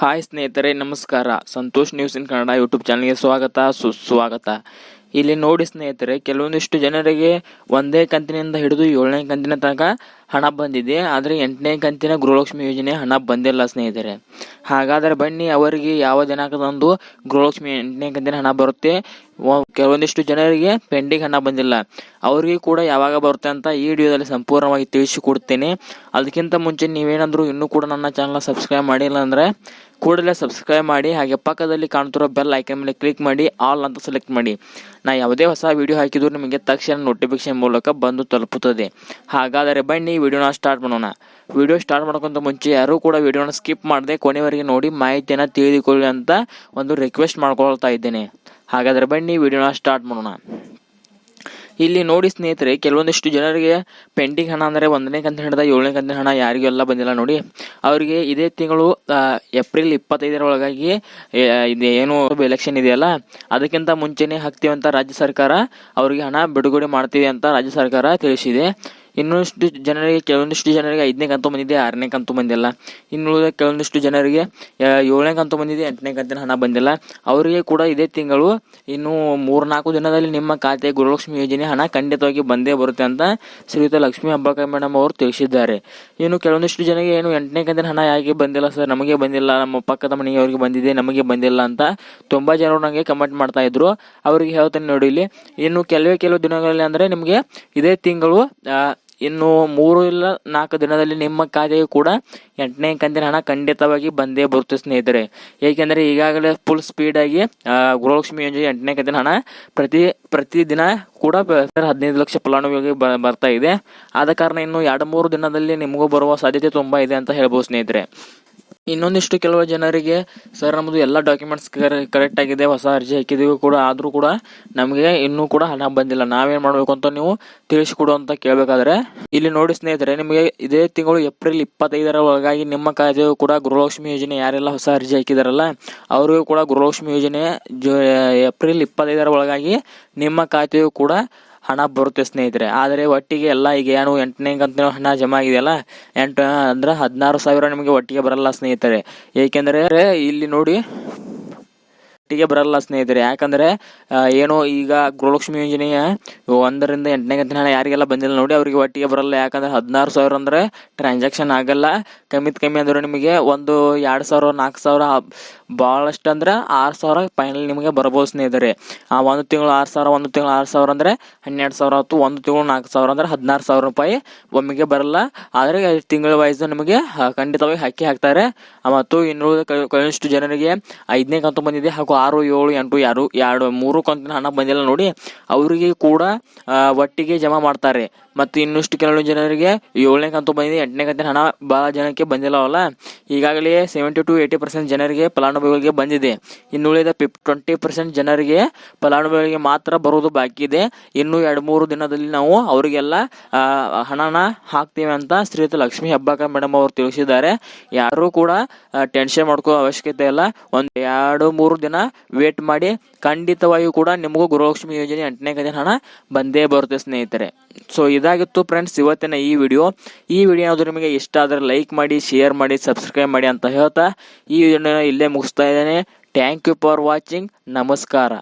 Hi ಸ್ನೇಹಿತರೆ, ನಮಸ್ಕಾರ. Santosh news in Kannada YouTube ಚಾನಲ್ಗೆ ಸ್ವಾಗತ, ಸುಸ್ವಾಗತ. ಇಲ್ಲಿ ನೋಡಿ ಸ್ನೇಹಿತರೆ, ಕೆಲವೊಂದಿಷ್ಟು ಜನರಿಗೆ ಒಂದೇ ಕಂತಿನಿಂದ ಹಿಡಿದು ಏಳನೇ ಕಂತಿನ ತನಕ ಹಣ ಬಂದಿದೆ. ಆದರೆ ಎಂಟನೇ ಕಂತಿನ ಗೃಹಲಕ್ಷ್ಮಿ ಯೋಜನೆ ಹಣ ಬಂದಿಲ್ಲ ಸ್ನೇಹಿತರೆ. ಹಾಗಾದರೆ ಬನ್ನಿ, ಅವರಿಗೆ ಯಾವ ದಿನಾಂಕದಂದು ಗೃಹಲಕ್ಷ್ಮಿ ಎಂಟನೇ ಕಂತಿನ ಹಣ ಬರುತ್ತೆ. ಕೆಲವೊಂದಿಷ್ಟು ಜನರಿಗೆ ಪೆಂಡಿಂಗ್ ಹಣ ಬಂದಿಲ್ಲ. ಅವರಿಗೆ ಕೂಡ ಯಾವಾಗ ಬರುತ್ತೆ ಅಂತ ಈ ವಿಡಿಯೋದಲ್ಲಿ ಸಂಪೂರ್ಣವಾಗಿ ತಿಳಿಸಿಕೊಡ್ತೇನೆ ಅದಕ್ಕಿಂತ ಮುಂಚೆ ನೀವೇನಾದರೂ ಇನ್ನೂ ಕೂಡ ನನ್ನ ಚಾನಲ್ ಸಬ್ಸ್ಕ್ರೈಬ್ ಮಾಡಿಲ್ಲ ಅಂದರೆ ಕೂಡಲೇ ಸಬ್ಸ್ಕ್ರೈಬ್ ಮಾಡಿ, ಹಾಗೆ ಪಕ್ಕದಲ್ಲಿ ಕಾಣ್ತಿರೋ ಬೆಲ್ ಐಕನ್ ಮೇಲೆ ಕ್ಲಿಕ್ ಮಾಡಿ, ಆಲ್ ಅಂತ ಸೆಲೆಕ್ಟ್ ಮಾಡಿ. ನಾ ಯಾವುದೇ ಹೊಸ ವಿಡಿಯೋ ಹಾಕಿದ್ರು ನಿಮಗೆ ತಕ್ಷಣ ನೋಟಿಫಿಕೇಶನ್ ಮೂಲಕ ಬಂದು ತಲುಪುತ್ತದೆ. ಹಾಗಾದರೆ ಬನ್ನಿ, ವಿಡಿಯೋನ ಸ್ಟಾರ್ಟ್ ಮಾಡೋಣ. ವಿಡಿಯೋ ಸ್ಟಾರ್ಟ್ ಮಾಡೋಕ್ಕಿಂತ ಮುಂಚೆ ಯಾರೂ ಕೂಡ ವಿಡಿಯೋನ ಸ್ಕಿಪ್ ಮಾಡದೆ ಕೊನೆವರೆಗೆ ನೋಡಿ ಮಾಹಿತಿಯನ್ನು ತಿಳಿದುಕೊಳ್ಳಿ ಅಂತ ಒಂದು ರಿಕ್ವೆಸ್ಟ್ ಮಾಡ್ಕೊಳ್ತಾ ಇದ್ದೇನೆ. ಹಾಗಾದರೆ ಬನ್ನಿ ವಿಡಿಯೋನ ಸ್ಟಾರ್ಟ್ ಮಾಡೋಣ. ಇಲ್ಲಿ ನೋಡಿ ಸ್ನೇಹಿತರೆ ಕೆಲವೊಂದಿಷ್ಟು ಜನರಿಗೆ ಪೆಂಡಿಂಗ್ ಹಣ ಅಂದರೆ ಒಂದನೇ ಕಂತಿನ ಹಣದ ಏಳನೇ ಕಂತಿನ ಹಣ ಯಾರಿಗೂ ಎಲ್ಲ ಬಂದಿಲ್ಲ ನೋಡಿ. ಅವರಿಗೆ ಇದೇ ತಿಂಗಳು ಏಪ್ರಿಲ್ ಇಪ್ಪತ್ತೈದರ ಒಳಗಾಗಿ ಏ, ಇದು ಏನು ಎಲೆಕ್ಷನ್ ಇದೆಯಲ್ಲ ಅದಕ್ಕಿಂತ ಮುಂಚೆನೇ ಹಾಕ್ತೀವಂತ ರಾಜ್ಯ ಸರ್ಕಾರ ಅವರಿಗೆ ಹಣ ಬಿಡುಗಡೆ ಮಾಡ್ತೀವಿ ಅಂತ ರಾಜ್ಯ ಸರ್ಕಾರ ತಿಳಿಸಿದೆ. ಇನ್ನೊಂದಿಷ್ಟು ಜನರಿಗೆ, ಕೆಲವೊಂದಿಷ್ಟು ಜನರಿಗೆ ಐದನೇ ಕಂತು ಬಂದಿದೆ, ಆರನೇ ಕಂತು ಬಂದಿಲ್ಲ. ಇನ್ನುಳಿದ ಕೆಲವೊಂದಿಷ್ಟು ಜನರಿಗೆ ಏಳನೇ ಕಂತು ಬಂದಿದೆ, ಎಂಟನೇ ಕಂತಿನ ಹಣ ಬಂದಿಲ್ಲ. ಅವರಿಗೆ ಕೂಡ ಇದೇ ತಿಂಗಳು ಇನ್ನು ಮೂರ್ನಾಲ್ಕು ದಿನದಲ್ಲಿ ನಿಮ್ಮ ಖಾತೆ ಗುರುಲಕ್ಷ್ಮಿ ಯೋಜನೆ ಹಣ ಖಂಡಿತವಾಗಿ ಬಂದೇ ಬರುತ್ತೆ ಅಂತ ಶ್ರೀಯುತ ಲಕ್ಷ್ಮೀ ಹಬ್ಬಕ್ಕ ಮೇಡಮ್ ಅವರು ತಿಳಿಸಿದ್ದಾರೆ. ಇನ್ನು ಕೆಲವೊಂದಿಷ್ಟು ಜನರಿಗೆ ಏನು ಎಂಟನೇ ಕಂತಿನ ಹಣ ಯಾಕೆ ಬಂದಿಲ್ಲ ಸರ್? ನಮಗೆ ಬಂದಿಲ್ಲ. ನಮ್ಮ ಪಕ್ಕದ ಅವರಿಗೆ ಬಂದಿದೆ, ನಮಗೆ ಬಂದಿಲ್ಲ ಅಂತ ತುಂಬಾ ಜನರು ನನಗೆ ಕಮೆಂಟ್ ಮಾಡ್ತಾ ಇದ್ರು. ಅವರಿಗೆ ಹೇಳ್ತೇನೆ ನೋಡಿ ಇಲ್ಲಿ. ಇನ್ನು ಕೆಲವೇ, ಕೆಲವು ದಿನಗಳಲ್ಲಿ ಅಂದ್ರೆ ನಿಮಗೆ ಇದೇ ತಿಂಗಳು ಇನ್ನು ಮೂರು ಇಲ್ಲ ನಾಲ್ಕು ದಿನದಲ್ಲಿ ನಿಮ್ಮ ಖಾತೆಗೆ ಕೂಡ ಎಂಟನೇ ಕಂತಿನ ಹಣ ಖಂಡಿತವಾಗಿ ಬಂದೇ ಬರುತ್ತೆ ಸ್ನೇಹಿತರೆ. ಏಕೆಂದರೆ ಈಗಾಗಲೇ ಫುಲ್ ಸ್ಪೀಡಾಗಿ ಗೃಹಲಕ್ಷ್ಮಿ ಯೋಜನೆ ಎಂಟನೇ ಕಂತಿನ ಹಣ ಪ್ರತಿ, ಪ್ರತಿದಿನ ಕೂಡ ಹದಿನೈದು ಲಕ್ಷ ಫಲಾನುಭವಿಗೆ ಬರ್ತಾ ಇದೆ. ಆದ ಕಾರಣ ಇನ್ನು ಎರಡು ಮೂರು ದಿನದಲ್ಲಿ ನಿಮಗೂ ಬರುವ ಸಾಧ್ಯತೆ ತುಂಬ ಇದೆ ಅಂತ ಹೇಳ್ಬೋದು ಸ್ನೇಹಿತರೆ. ಇನ್ನೊಂದಿಷ್ಟು ಕೆಲವು ಜನರಿಗೆ ಸರ್ ನಮ್ಮದು ಎಲ್ಲ ಡಾಕ್ಯುಮೆಂಟ್ಸ್ ಕರೆಕ್ಟ್ ಆಗಿದೆ, ಹೊಸ ಅರ್ಜಿ ಹಾಕಿದೀವಿ ಕೂಡ, ಆದರೂ ಕೂಡ ನಮಗೆ ಇನ್ನೂ ಕೂಡ ಹಣ ಬಂದಿಲ್ಲ. ನಾವೇನು ಮಾಡಬೇಕು ಅಂತ ನೀವು ತಿಳಿಸಿಕೊಡು ಅಂತ ಕೇಳಬೇಕಾದ್ರೆ, ಇಲ್ಲಿ ನೋಡಿ ಸ್ನೇಹಿತರೆ, ನಿಮಗೆ ಇದೇ ತಿಂಗಳು ಏಪ್ರಿಲ್ ಇಪ್ಪತ್ತೈದರ ಒಳಗಾಗಿ ನಿಮ್ಮ ಖಾತೆಯು ಕೂಡ ಗೃಹಲಕ್ಷ್ಮಿ ಯೋಜನೆ ಯಾರೆಲ್ಲ ಹೊಸ ಅರ್ಜಿ ಹಾಕಿದಾರಲ್ಲ, ಅವರಿಗೂ ಕೂಡ ಗೃಹಲಕ್ಷ್ಮಿ ಯೋಜನೆ ಏಪ್ರಿಲ್ ಇಪ್ಪತ್ತೈದರ ಒಳಗಾಗಿ ನಿಮ್ಮ ಖಾತೆಯು ಕೂಡ ಹಣ ಬರುತ್ತೆ ಸ್ನೇಹಿತರೆ. ಆದರೆ ಒಟ್ಟಿಗೆ ಎಲ್ಲ ಈಗ ಏನು ಎಂಟನೇ ಕಂತಿನ ಹಣ ಜಮಾ ಆಗಿದೆಯಲ್ಲ ಎಂಟು, ಅಂದ್ರೆ ಹದಿನಾರು ಸಾವಿರ ನಿಮಗೆ ಒಟ್ಟಿಗೆ ಬರಲ್ಲ ಸ್ನೇಹಿತರೆ. ಏಕೆಂದರೆ ಇಲ್ಲಿ ನೋಡಿ ಒಟ್ಟಿಗೆ ಬರಲ್ಲ ಸ್ನೇಹಿತರೆ. ಯಾಕಂದ್ರೆ ಏನು ಈಗ ಗೃಹಲಕ್ಷ್ಮಿ ಯೋಜನೆಯ ಒಂದರಿಂದ ಎಂಟನೇ ಗಂಟೆ ಯಾರಿಗೆಲ್ಲ ಬಂದಿಲ್ಲ ನೋಡಿ, ಅವರಿಗೆ ಒಟ್ಟಿಗೆ ಬರಲ್ಲ. ಯಾಕಂದ್ರೆ ಹದಿನಾರು ಸಾವಿರ ಅಂದ್ರೆ ಟ್ರಾನ್ಸಾಕ್ಷನ್ ಆಗಲ್ಲ. ಕಮ್ಮಿತ್ ಕಮ್ಮಿ ಅಂದ್ರೆ ನಿಮಗೆ ಒಂದು ಎರಡು ಸಾವಿರ, ನಾಲ್ಕು ಸಾವಿರ ಭಾಳಷ್ಟು ಅಂದ್ರೆ ಆರು ಸಾವಿರ ಫೈನಲ್ ನಿಮಗೆ ಬರಬಹುದು ಸ್ನೇಹಿತರೆ. ಆ, ಒಂದು ತಿಂಗಳು ಆರು ಸಾವಿರ, ಒಂದು ತಿಂಗಳು ಆರು ಸಾವಿರ ಅಂದ್ರೆ ಹನ್ನೆರಡು ಸಾವಿರ ಆಯ್ತು. ಒಂದು ತಿಂಗಳು ನಾಲ್ಕು ಸಾವಿರ ಅಂದ್ರೆ ಹದಿನಾರು ಸಾವಿರ ರೂಪಾಯಿ ಒಮ್ಮೆಗೆ ಬರಲ್ಲ. ಆದರೆ ತಿಂಗಳ ವಯಸ್ಸು ನಿಮಗೆ ಖಂಡಿತವಾಗಿ ಹಾಕಿ ಹಾಕ್ತಾರೆ. ಮತ್ತು ಇನ್ನು ಕೆಲ- ಕೆಲವಷ್ಟು ಜನರಿಗೆ ಐದನೇ ಕಂತು ಬಂದಿದೆ ಹಾಗೂ ಆರು, ಏಳು, ಎಂಟು, ಯಾರು, ಎರಡು, ಮೂರು ಕಂತಿನ ಹಣ ಬಂದಿಲ್ಲ ನೋಡಿ, ಅವರಿಗೆ ಕೂಡ ಒಟ್ಟಿಗೆ ಜಮಾ ಮಾಡ್ತಾರೆ. ಮತ್ತು ಇನ್ನಷ್ಟು ಕೆಲವು ಜನರಿಗೆ ಏಳನೇ ಕಂತು ಬಂದಿದೆ. ಎಂಟನೇ ಕಂತಿನ ಹಣ ಭಾಳ ಜನಕ್ಕೆ ಬಂದಿಲ್ಲವಲ್ಲ ಈಗಾಗಲೇ ಸೆವೆಂಟಿ ಟು ಏಯ್ಟಿ ಪರ್ಸೆಂಟ್ ಜನರಿಗೆ ಫಲಾನುಭವಿಗಳಿಗೆ ಬಂದಿದೆ. ಇನ್ನುಳಿದ ಫಿಫ್ ಟ್ವೆಂಟಿ ಪರ್ಸೆಂಟ್ ಜನರಿಗೆ ಫಲಾನುಭವಿಗಳಿಗೆ ಮಾತ್ರ ಬರುವುದು ಬಾಕಿ ಇದೆ. ಇನ್ನು ಎರಡು ಮೂರು ದಿನದಲ್ಲಿ ನಾವು ಅವರಿಗೆಲ್ಲ ಹಣನ ಹಾಕ್ತೀವಿ ಅಂತ ಶ್ರೀಯುತ ಲಕ್ಷ್ಮೀ ಹೆಬ್ಬಾಕ ಮೇಡಮ್ ಅವರು ತಿಳಿಸಿದ್ದಾರೆ. ಯಾರು ಕೂಡ ಟೆನ್ಷನ್ ಮಾಡ್ಕೋ ಅವಶ್ಯಕತೆ ಇಲ್ಲ. ಒಂದು ಎರಡು ಮೂರು ದಿನ ವೇಟ್ ಮಾಡಿ ಖಂಡಿತವಾಗಿಯೂ ಕೂಡ ನಿಮಗೂ ಗೃಹಲಕ್ಷ್ಮಿ ಯೋಜನೆ ಎಂಟನೇ ಕಂತಿನ ಹಣ ಬಂದೇ ಬರುತ್ತೆ ಸ್ನೇಹಿತರೆ. ಸೊ ಇದಾಗಿತ್ತು ಫ್ರೆಂಡ್ಸ್ ಇವತ್ತಿನ ಈ ವಿಡಿಯೋ ಈ ವಿಡಿಯೋ ಏನಾದರೂ ನಿಮಗೆ ಇಷ್ಟ ಆದರೆ ಲೈಕ್ ಮಾಡಿ ಶೇರ್ ಮಾಡಿ ಸಬ್ಸ್ಕ್ರೈಬ್ ಮಾಡಿ ಅಂತ ಹೇಳ್ತಾ, ಈ ವಿಡಿಯೋನ ಇಲ್ಲೇ ಮುಗಿಸ್ತಾ ಇದ್ದೇನೆ. ಥ್ಯಾಂಕ್ ಯು ಫಾರ್ ವಾಚಿಂಗ್ ನಮಸ್ಕಾರ.